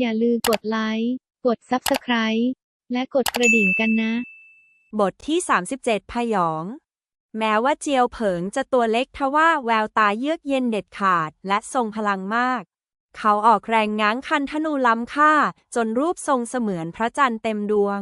อย่าลืมกดไลค์ กด Subscribe และกดกระดิ่งกันนะ บทที่ 37 พยอง แม้ว่าเจียวเผิงจะตัวเล็กทว่าแววตาเยือกเย็นเด็ดขาดและทรงพลังมาก เขาออกแรงง้างคันธนูล้ำค่า จนรูปทรงเสมือนพระจันทร์เต็มดวง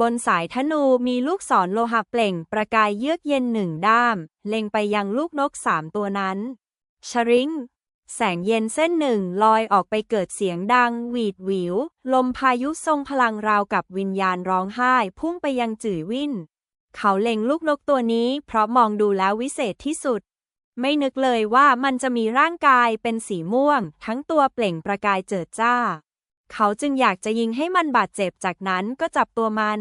บนสายธนูมีลูกศรโลหะเปล่ง ประกายเยือกเย็นหนึ่งด้าม เล็งไปยังลูกนกสามตัวนั้น ชริง แสงเย็นเส้นหนึ่งลอยออกไปเกิดเสียงดัง หวีดหวิว ลมพายุทรงพลังราวกับวิญญาณร้องไห้ พุ่งไปยังจื่อวินเขาเล็งลูกนกตัวนี้ เพราะมองดูแล้ววิเศษที่สุด ไม่นึกเลยว่ามันจะมีร่างกายเป็นสีม่วง ทั้งตัวเปล่งประกายเจิดจ้า เขาจึงอยากจะยิงให้มันบาดเจ็บจากนั้นก็จับตัวมัน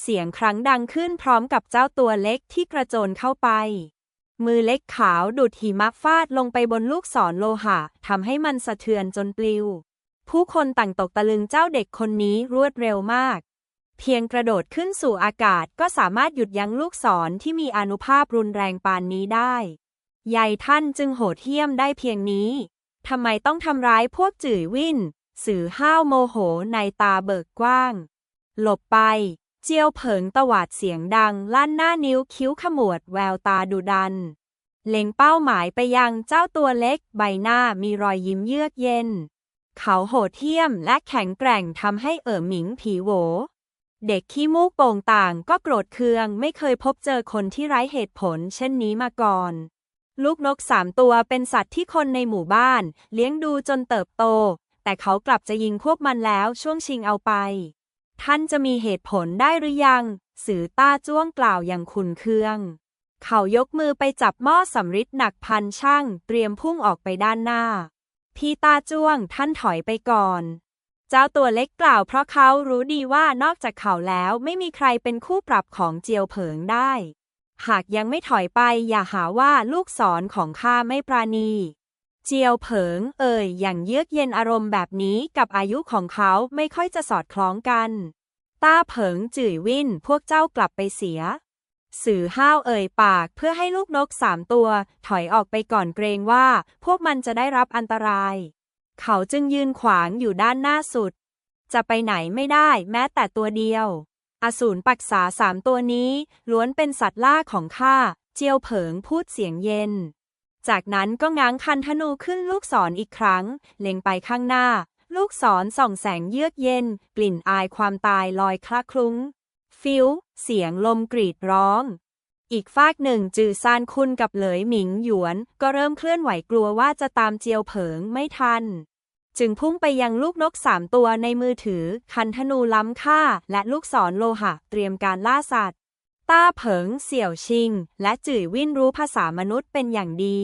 เสียงครั้งดังขึ้นพร้อมกับเจ้าตัวเล็กที่กระโจนเข้าไป มือเล็กขาวดูดหิมะฟาดลงไปบนลูกศรโลหะทำให้มันสะเทือนจนปลิว ผู้คนต่างตกตะลึงเจ้าเด็กคนนี้รวดเร็วมาก เพียงกระโดดขึ้นสู่อากาศก็สามารถหยุดยั้งลูกศรที่มีอนุภาพรุนแรงปานนี้ได้ ยายท่านจึงโหดเหี้ยมได้เพียงนี้ทำไมต้องทำร้ายพวกจื่อวิน สื่อห้าวโมโหในตาเบิกกว้าง หลบไป เจียวเผิงตวาดเสียงดังลั่นหน้านิ้วคิ้วขมวดแววตาดุดัน เล็งเป้าหมายไปยังเจ้าตัวเล็กใบหน้ามีรอยยิ้มเยือกเย็น เขาโหดเหี้ยมและแข็งแกร่งทำให้เอ๋อหมิงผีโว เด็กขี้มูกโป่งต่างก็โกรธเคืองไม่เคยพบเจอคนที่ไร้เหตุผลเช่นนี้มาก่อน ลูกนกสามตัวเป็นสัตว์ที่คนในหมู่บ้าน เลี้ยงดูจนเติบโต แต่เขากลับจะยิงพวกมันแล้วช่วงชิงเอาไป ท่านจะมีเหตุผลได้หรือยัง สือต้าจ้วงกล่าวอย่างขุนเคือง เขายกมือไปจับหม้อสำริดหนักพันช่างเตรียมพุ่งออกไปด้านหน้า พี่ตาจ้วงท่านถอยไปก่อน เจ้าตัวเล็กกล่าวเพราะเขารู้ดีว่านอกจากเขาแล้วไม่มีใครเป็นคู่ปรับของเจียวเผิงได้ หากยังไม่ถอยไปอย่าหาว่าลูกศรของข้าไม่ปราณี เจียวเผิง เอ่ยอย่างเยือกเย็นอารมณ์แบบนี้กับอายุของเขาไม่ค่อยจะสอดคล้องกัน ต้าเผิงจื่อวินพวกเจ้ากลับไปเสีย สื่อห้าวเอ่ยปากเพื่อให้ลูกนกสามตัว ถอยออกไปก่อนเกรงว่า พวกมันจะได้รับอันตราย เขาจึงยืนขวางอยู่ด้านหน้าสุด จะไปไหนไม่ได้แม้แต่ตัวเดียว อสูรปักษาสามตัวนี้ ล้วนเป็นสัตว์ล่าของข้า เจียวเผิงพูดเสียงเย็น จากนั้นก็ง้างคันธนูขึ้นลูกศรออีกครั้ง เล็งไปข้างหน้า ลูกศรส่องแสงเยือกเย็น กลิ่นอายความตายลอยคละคลุ้ง ฟิว เสียงลมกรีดร้อง อีกฟากหนึ่งจือซานคุณกับเหลยหมิงหยวน ก็เริ่มเคลื่อนไหวกลัวว่าจะตามเจียวเผิงไม่ทัน จึงพุ่งไปยังลูกนกสามตัวในมือถือ คันธนูล้ำค่า และลูกศรโลหะ เตรียมการล่าสัตว์ ต้าเผิง เสี่ยวชิง และจื่อวินรู้ภาษามนุษย์เป็นอย่างดี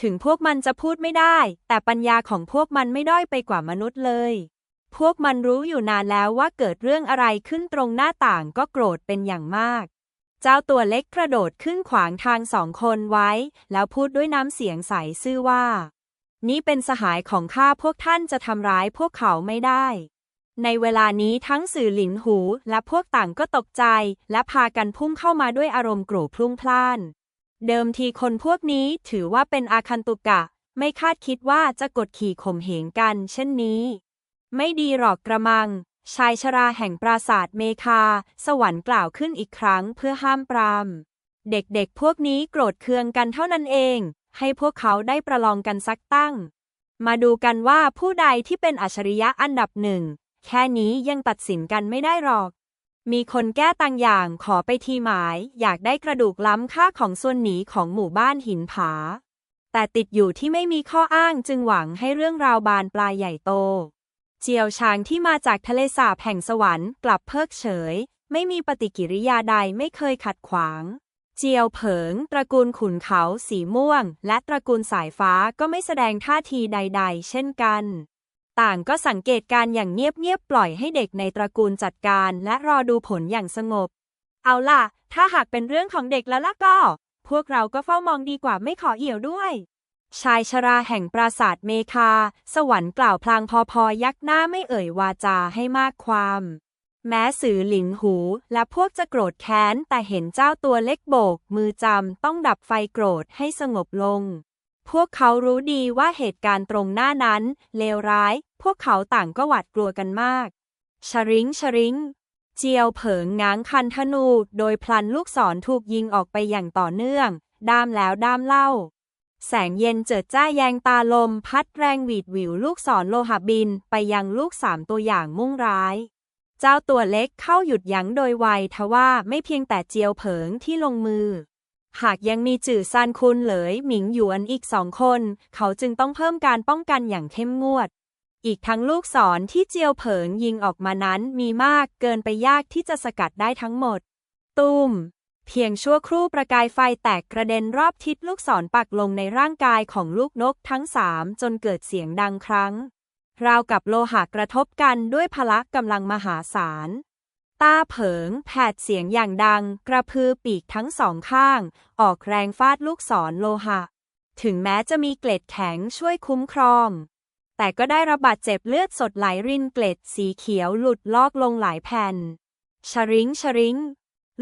ถึงพวกมันจะพูดไม่ได้ แต่ปัญญาของพวกมันไม่ด้อยไปกว่ามนุษย์เลย พวกมันรู้อยู่นานแล้วว่าเกิดเรื่องอะไรขึ้นตรงหน้าต่างก็โกรธเป็นอย่างมาก เจ้าตัวเล็กกระโดดขึ้นขวางทางสองคนไว้ แล้วพูดด้วยน้ำเสียงใสซื่อว่า นี่เป็นสหายของข้าพวกท่านจะทำร้ายพวกเขาไม่ได้ ในเวลานี้ทั้งสื่อหลินหู และพวกต่างก็ตกใจ และพากันพุ่งเข้ามาด้วยอารมณ์โกรธพลุ่งพล่าน เดิมทีคนพวกนี้ถือว่าเป็นอาคันตุกะ ไม่คาดคิดว่าจะกดขี่ข่มเหงกัน เช่นนี้ ไม่ดีหรอกกระมัง ชายชราแห่งปราสาทเมคา สวรรค์กล่าวขึ้นอีกครั้งเพื่อห้ามปราม เด็กๆพวกนี้โกรธเคืองกันเท่านั้นเอง ให้พวกเขาได้ประลองกันสักตั้ง มาดูกันว่าผู้ใดที่เป็นอัจฉริยะอันดับหนึ่ง แค่นี้ยังตัดสินกันไม่ได้หรอก มีคนแก้ต่างอย่างขอไปทีหมาย อยากได้กระดูกล้ำค่าของส่วนหนีของหมู่บ้านหินผา แต่ติดอยู่ที่ไม่มีข้ออ้างจึงหวังให้เรื่องราวบานปลายใหญ่โต เจียวชางที่มาจากทะเลสาบแห่งสวรรค์กลับเพิกเฉย ไม่มีปฏิกิริยาใดไม่เคยขัดขวางเจียวเผิง ตระกูลขุนเขาสีม่วง และตระกูลสายฟ้าก็ไม่แสดงท่าทีใด ๆ เช่นกัน ต่างก็สังเกตการอย่างเงียบๆปล่อยให้เด็กในตระกูลจัดการ และรอดูผลอย่างสงบ เอาล่ะ ถ้าหากเป็นเรื่องของเด็กแล้วล่ะก็ พวกเราก็เฝ้ามองดีกว่าไม่ขอเอี่ยวด้วย ชายชราแห่งปราสาทเมคา สวรรค์กล่าวพลางพอพอยักหน้าไม่เอ่ยวาจาให้มากความ แม้สื่อหลินหูและพวกจะโกรธแค้นแต่เห็นเจ้าตัวเล็กโบก มือจำต้องดับไฟโกรธให้สงบลง พวกเขารู้ดีว่าเหตุการณ์ตรงหน้านั้น เลวร้าย พวกเขาต่างก็หวาดกลัวกันมาก ชริงชริง เจียวเผิงง้างคันธนู โดยพลันลูกศรถูกยิงออกไปอย่างต่อเนื่อง ด้ามแล้วด้ามเล่า แสงเย็นเจิดจ้าแยงตาลม พัดแรงหวีดหวิวลูกศรโลหะบิน ไปยังลูกสามตัวอย่างมุ่งร้าย เจ้าตัวเล็กเข้าหยุดยั้งโดยไวทว่าไม่เพียงแต่เจียวเผิงที่ลงมือ หากยังมีจื่อซานคุณเหลยหมิงหยวนอีกสองคน เขาจึงต้องเพิ่มการป้องกันอย่างเข้มงวด อีกทั้งลูกศรที่เจียวเผิงยิงออกมานั้นมีมากเกินไปยากที่จะสกัดได้ทั้งหมด ตุ้ม เพียงชั่วครู่ประกายไฟแตกกระเด็นรอบทิศลูกศรปักลงในร่างกายของลูกนกทั้งสามจนเกิดเสียงดังครั้ง ราวกับโลหะกระทบกันด้วยพละกำลังมหาศาล ต้าเผิง แผดเสียงอย่างดัง กระพือปีกทั้งสองข้าง ออกแรงฟาดลูกศรโลหะ ถึงแม้จะมีเกล็ดแข็งช่วยคุ้มครอง แต่ก็ได้ระบาดเจ็บเลือดสดไหลรินเกล็ดสีเขียวหลุดลอกลงหลายแผ่น ชริงชริง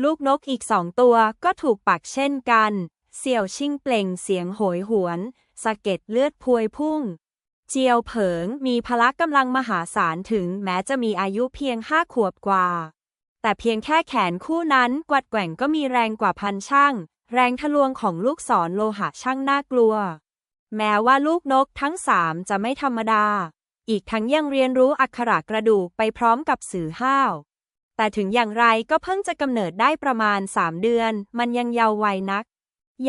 ลูกนกอีกสองตัวก็ถูกปักเช่นกัน เสี่ยวชิงเปล่งเสียงโหยหวน สะเก็ดเลือดพวยพุ่งเจียวเผิงมีพละกำลังมหาศาลถึงแม้จะมีอายุเพียงห้าขวบกว่า แต่เพียงแค่แขนคู่นั้นกวัดแกว่งก็มีแรงกว่าพันช่าง แรงทะลวงของลูกศรโลหะช่างน่ากลัว แม้ว่าลูกนกทั้งสามจะไม่ธรรมดา อีกทั้งยังเรียนรู้อักขระกระดูกไปพร้อมกับสื่อห้าว แต่ถึงอย่างไรก็เพิ่งจะกำเนิดได้ประมาณสามเดือน มันยังเยาว์วัยนัก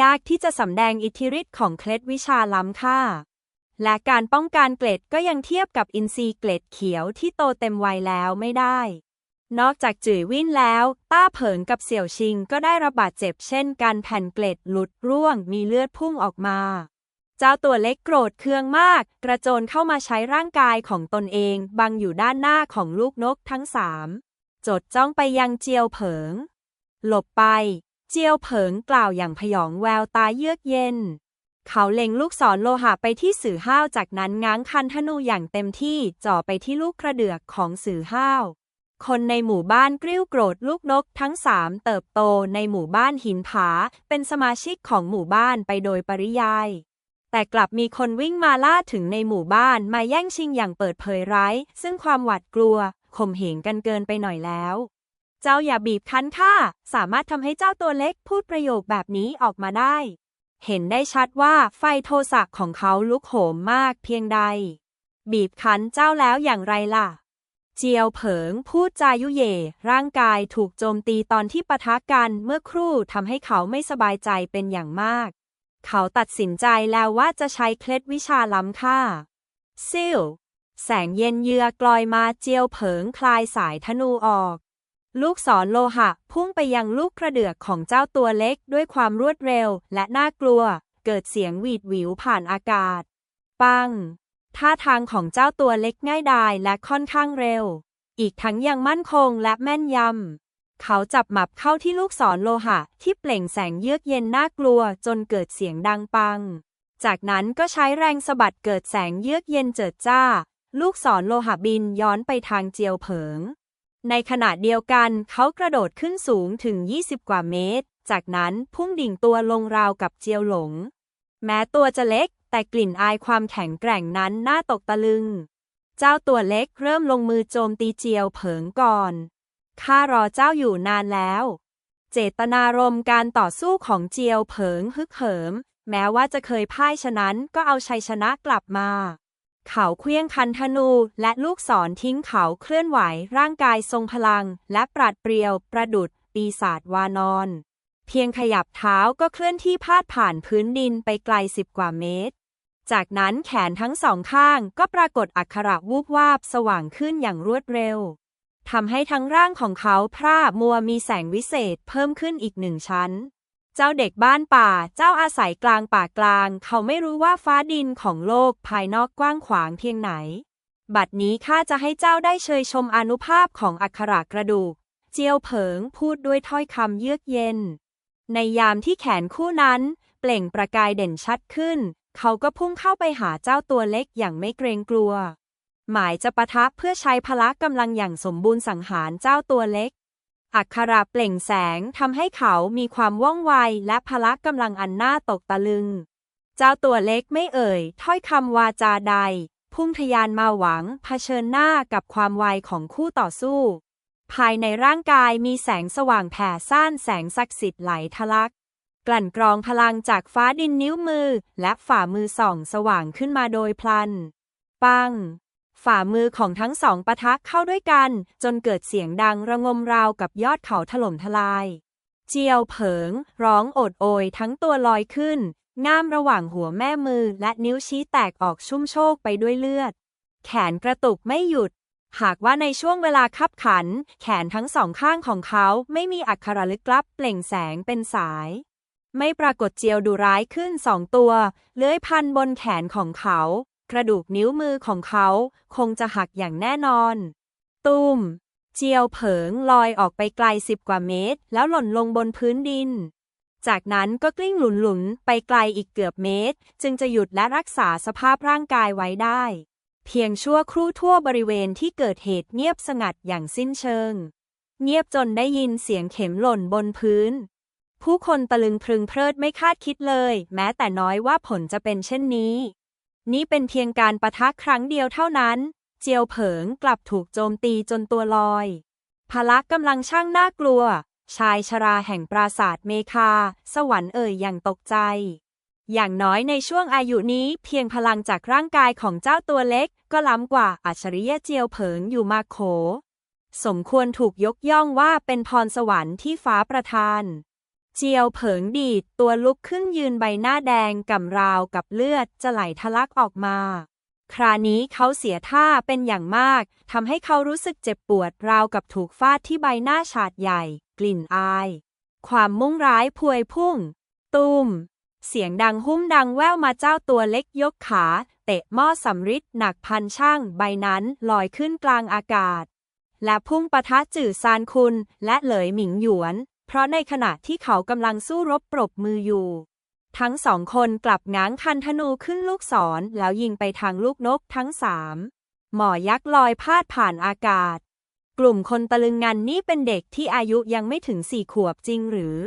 ยากที่จะสำแดงอิทธิฤทธิ์ของเคล็ดวิชาล้ำค่า และการป้องกันเกล็ดก็ยังเทียบกับอินทรีย์เกล็ดเขียวที่โตเต็มวัยแล้วไม่ได้ นอกจากจื่อวินแล้ว ต้าเผิงกับเสี่ยวชิงก็ได้รับบาดเจ็บเช่นกันแผ่นเกล็ดหลุดร่วงมีเลือดพุ่งออกมา เจ้าตัวเล็กโกรธเคืองมาก กระโจนเข้ามาใช้ร่างกายของตนเองบังอยู่ด้านหน้าของลูกนกทั้งสามจดจ้องไปยังเจียวเผิง หลบไป เจียวเผิงกล่าวอย่างพยองแววตาเยือกเย็น เขาเล็งลูกศรโลหะไปที่สื่อห้าวจากนั้นง้างคันธนูอย่างเต็มที่จ่อไปที่ลูกกระเดือกของสื่อห้าว คนในหมู่บ้านกริ้วโกรธลูกนกทั้งสามเติบโตในหมู่บ้านหินผา เป็นสมาชิกของหมู่บ้านไปโดยปริยาย แต่กลับมีคนวิ่งมาล่าถึงในหมู่บ้านมาแย่งชิงอย่างเปิดเผยไร้ซึ่งความหวาดกลัวข่มเหงกันเกินไปหน่อยแล้ว เจ้าอย่าบีบคั้นข้าสามารถทำให้เจ้าตัวเล็กพูดประโยคแบบนี้ออกมาได้ เห็นได้ชัดว่าไฟโทสะของเขาลุกโหมมากเพียงใด บีบคั้นเจ้าแล้วอย่างไรล่ะ เจียวเผิงพูดจายุเยร่างกายถูกโจมตีตอนที่ปะทะกันเมื่อครู่ทำให้เขาไม่สบายใจเป็นอย่างมาก เขาตัดสินใจแล้วว่าจะใช้เคล็ดวิชาล้ำค่าซิลแสงเย็นเยือกลอยมาเจียวเผิงคลายสายธนูออก ลูกศรโลหะพุ่งไปยังลูกกระเดือกของเจ้าตัวเล็กด้วยความรวดเร็วและน่ากลัว เกิดเสียงหวีดหวิวผ่านอากาศ ปัง ท่าทางของเจ้าตัวเล็กง่ายดายและค่อนข้างเร็ว อีกทั้งยังมั่นคงและแม่นยำ เขาจับหมับเข้าที่ลูกศรโลหะ ที่เปล่งแสงเยือกเย็นน่ากลัวจนเกิดเสียงดังปัง จากนั้นก็ใช้แรงสะบัดเกิดแสงเยือกเย็นเจิดจ้า ลูกศรโลหะบินย้อนไปทางเจียวเผิง ในขณะเดียวกันเขากระโดดขึ้นสูงถึง 20 กว่าเมตร จากนั้นพุ่งดิ่งตัวลงราวกับเจียวหลง แม้ตัวจะเล็ก แต่กลิ่นอายความแข็งแกร่งนั้นน่าตกตะลึง เจ้าตัวเล็กเริ่มลงมือโจมตีเจียวเผิงก่อน ข้ารอเจ้าอยู่นานแล้ว เจตนารมณ์การต่อสู้ของเจียวเผิงฮึกเหิม แม้ว่าจะเคยพ่ายฉะนั้นก็เอาชัยชนะกลับมา เขาเคลี้ยงคันธนูและลูกศรทิ้งเขาเคลื่อนไหวร่างกายทรงพลัง และปราดเปรียว ประดุดปีศาจวานอนเพียงขยับเท้าก็เคลื่อนที่พาดผ่านพื้นดินไปไกลสิบกว่าเมตร จากนั้นแขนทั้งสองข้างก็ปรากฏอักขระวูบวาบสว่างขึ้นอย่างรวดเร็วทำให้ทั้งร่างของเขาพร่ามัวมีแสงวิเศษเพิ่มขึ้นอีกหนึ่งชั้น เจ้าเด็กบ้านป่าเจ้าอาศัยกลางป่ากลาง เขาไม่รู้ว่าฟ้าดินของโลกภายนอกกว้างขวางเพียงไหน บัดนี้ข้าจะให้เจ้าได้เชยชมอนุภาพของอักขระกระดูก เจียวเผิงพูดด้วยถ้อยคำเยือกเย็น ในยามที่แขนคู่นั้น เปล่งประกายเด่นชัดขึ้น เขาก็พุ่งเข้าไปหาเจ้าตัวเล็กอย่างไม่เกรงกลัว หมายจะปะทะเพื่อใช้พละกำลังอย่างสมบูรณ์สังหารเจ้าตัวเล็ก อักขระเปล่งแสงทำให้เขามีความว่องไวและพละกำลังอันน่าตกตะลึง เจ้าตัวเล็กไม่เอ่ย ถ้อยคำวาจาใด พุ่งทะยานมาหวังเผชิญหน้ากับความไวของคู่ต่อสู้ ภายในร่างกายมีแสงสว่างแผ่ซ่านแสงศักดิ์สิทธิ์ไหลทะลัก กลั่นกรองพลังจากฟ้าดินนิ้วมือ และฝ่ามือส่องสว่างขึ้นมาโดยพลัน ปัง ฝ่ามือของทั้งสองปะทะเข้าด้วยกัน จนเกิดเสียงดังระงมราวกับยอดเขาถล่มทลาย เจียวเผิง ร้องโอดโอยทั้งตัวลอยขึ้น ง่ามระหว่างหัวแม่มือและนิ้วชี้แตกออกชุ่มโชกไปด้วยเลือด แขนกระตุกไม่หยุดหากว่าในช่วงเวลาคับขัน แขนทั้งสองข้างของเขาไม่มีอักขระลึกลับเปล่งแสงเป็นสาย ไม่ปรากฏเจียวดุร้ายขึ้นสองตัว เลื้อยพันบนแขนของเขา กระดูกนิ้วมือของเขาคงจะหักอย่างแน่นอน ตุ้ม เจียวเผิงลอยออกไปไกลสิบกว่าเมตร แล้วหล่นลงบนพื้นดิน จากนั้นก็กลิ้งหลุนๆไปไกลอีกเกือบเมตร จึงจะหยุดและรักษาสภาพร่างกายไว้ได้ เพียงชั่วครู่ทั่วบริเวณที่เกิดเหตุเงียบสงัดอย่างสิ้นเชิง เงียบจนได้ยินเสียงเข็มหล่นบนพื้น ผู้คนตะลึงพรึงเพลิดไม่คาดคิดเลย แม้แต่น้อยว่าผลจะเป็นเช่นนี้ นี่เป็นเพียงการประทะครั้งเดียวเท่านั้น เจียวเผิงกลับถูกโจมตีจนตัวลอย พละกำลังช่างน่ากลัว ชายชราแห่งปราสาทเมคา สวรรค์เอ่ยอย่างตกใจ อย่างน้อยในช่วงอายุนี้เพียงพลังจากร่างกายของเจ้าตัวเล็ก ก็ล้ำกว่าอัจฉริยะเจียวเผิงอยู่มาโข สมควรถูกยกย่องว่าเป็นพรสวรรค์ที่ฟ้าประทาน เจียวเผิงดีดตัวลุกขึ้นยืนใบหน้าแดงก่ำราวกับเลือดจะไหลทะลักออกมา ครานี้เขาเสียท่าเป็นอย่างมากทำให้เขารู้สึกเจ็บปวดราวกับถูกฟาดที่ใบหน้าฉาดใหญ่ กลิ่นอาย ความมุ่งร้ายพวยพุ่ง ตุ้มเสียงดังหุ้มดังแว่วมาเจ้าตัวเล็กยกขา เตะหม้อสำริดหนักพันช่างใบนั้นลอยขึ้นกลางอากาศ และพุ่งปะทะจื่อซานคุณและเหลยหมิงหยวน เพราะในขณะที่เขากำลังสู้รบปรบมืออยู่ ทั้งสองคนกลับง้างคันธนูขึ้นลูกศรแล้วยิงไปทางลูกนกทั้งสามหมอยักษ์ลอยพาดผ่านอากาศ กลุ่มคนตะลึงงันนี่เป็นเด็กที่อายุยังไม่ถึงสี่ขวบจริงหรือ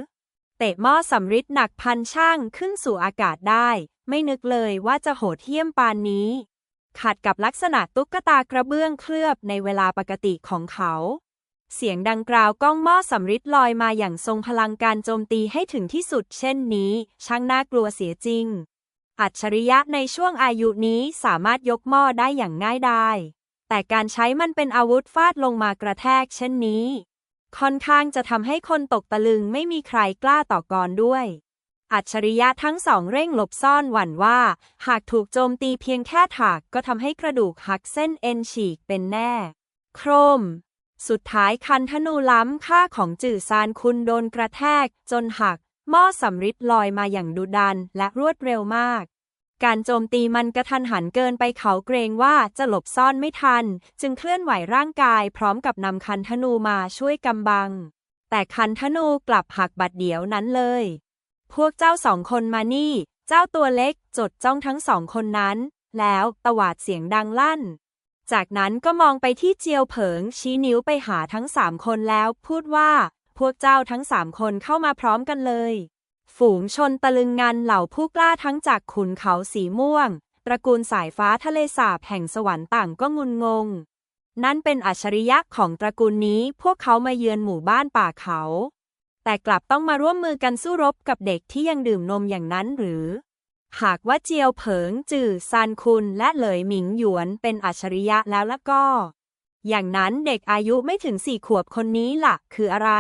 เตะหม้อสำริดหนักพันช่างขึ้นสู่อากาศได้ ไม่นึกเลยว่าจะโหดเหี้ยมปานนี้ ขัดกับลักษณะตุ๊กตากระเบื้องเคลือบในเวลาปกติของเขา เสียงดังกราวก้องหม้อสำริดลอยมาอย่างทรงพลังการโจมตีให้ถึงที่สุดเช่นนี้ ช่างน่ากลัวเสียจริง อัจฉริยะในช่วงอายุนี้สามารถยกหม้อได้อย่างง่ายดายแต่การใช้มันเป็นอาวุธฟาดลงมากระแทกเช่นนี้ ค่อนข้างจะทำให้คนตกตะลึงไม่มีใครกล้าต่อกรด้วย อัจฉริยะทั้งสองเร่งหลบซ่อนหวั่นว่า หากถูกโจมตีเพียงแค่ถากก็ทำให้กระดูกหักเส้นเอ็นฉีกเป็นแน่ โครม สุดท้ายคันธนูล้ำค่าของจื่อซานคุณโดนกระแทก จนหัก หม้อสำริดลอยมาอย่างดุดันและรวดเร็วมาก การโจมตีมันกระทันหันเกินไปเขาเกรงว่าจะหลบซ่อนไม่ทัน จึงเคลื่อนไหวร่างกายพร้อมกับนำคันธนูมาช่วยกำบัง แต่คันธนูกลับหักบัดเดียวนั้นเลย พวกเจ้าสองคนมานี่ เจ้าตัวเล็กจดจ้องทั้งสองคนนั้น แล้วตวาดเสียงดังลั่น จากนั้นก็มองไปที่เจียวเผิง ชี้นิ้วไปหาทั้งสามคนแล้ว พูดว่า พวกเจ้าทั้งสามคนเข้ามาพร้อมกันเลย ฝูงชนตะลึงงันเหล่าผู้กล้าทั้งจากขุนเขาสีม่วง ตระกูลสายฟ้าทะเลสาบแห่งสวรรค์ต่างก็งุนงง นั่นเป็นอัจฉริยะของตระกูลนี้ พวกเขามาเยือนหมู่บ้านป่าเขา แต่กลับต้องมาร่วมมือกันสู้รบกับเด็กที่ยังดื่มนมอย่างนั้นหรือ หากว่าเจียวเผิงจื่อซานคุณและเหลยหมิงหยวนเป็นอัจฉริยะแล้วละก็ อย่างนั้นเด็กอายุไม่ถึงสี่ขวบคนนี้ล่ะ คืออะไร